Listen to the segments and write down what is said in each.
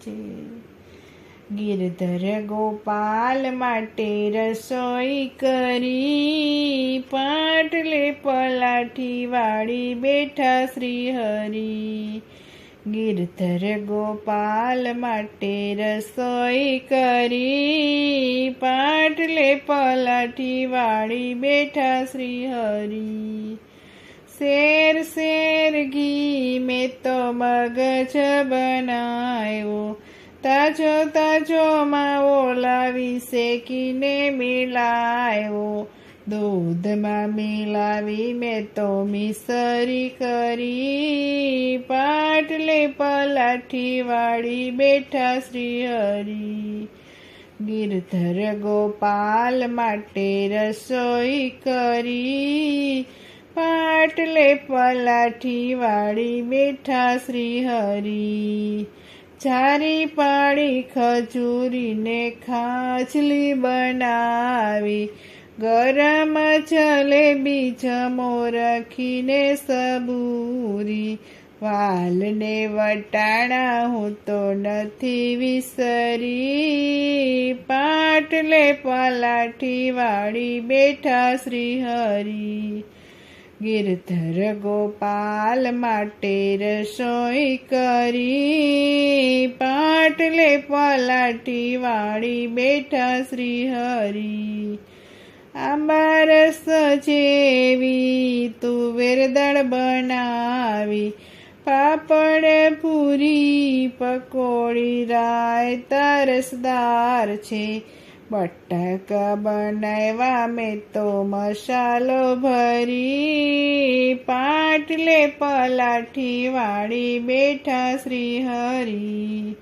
છે. ગિરધર ગોપાલ માટે રસોઈ કરી, પાટલે પલાઠી વાળી બેઠા શ્રી હરી ગિરધર ગોપાલ માટે રસોઈ કરી, પાટલે પલાઠી વાળી બેઠા શ્રી હરી શેર શેર ઘી મેં તો મગજ બનાવ્યો તાજો તાજો માવો લાવી શેકીને મિલાયો. દૂધમાં મિલાવી મેં તો મિસરી કરી. પાટલે પલાઠી વાળી બેઠા શ્રી હરિ ગિરધર ગોપાલ માટે રસોઈ કરી. પાટલે પલાઠી વાળી બેઠા શ્રી ચારી પાડી ખજૂરીને ખાચલી બનાવી. ગરમ જલેબી જમો રાખીને સબૂરી. વાલને વટાણા હું તો નથી વિસરી. પાટલે પલાઠી વાળી બેઠા શ્રી હરિ ગિરધર ગોપાલ માટે રસોઈ કરી પાટલે પલાટી વાળી બેઠા શ્રી હરિ આંબારસ જેવી તુવેર દળ બનાવી, પાપડ પૂરી, પકોડી રાય તરસદાર છે. બટાકા બનાવ્યા મેં તો મસાલો ભરી. પાટલે પલાઠી વાળી બેઠા શ્રી હરિ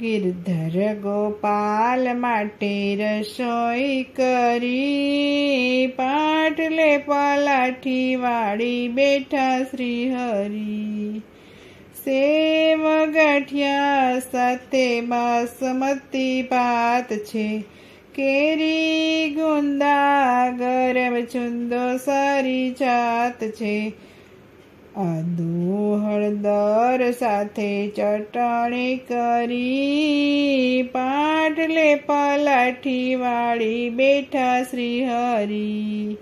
ગિરધર ગોપાલ માટે રસોઈ કરી. પાટલે પલાઠી વાળી બેઠા શ્રી હરિ સેવ ગાંઠિયા સાથે બાસમતી ભાત છે. કેરી, ગુંદા, ગરમ ચુંદો, સારી જાત છે. આદુ, હળદર સાથે ચટણી કરી, પાટલે પલાઠી વાળી બેઠા શ્રી હરિ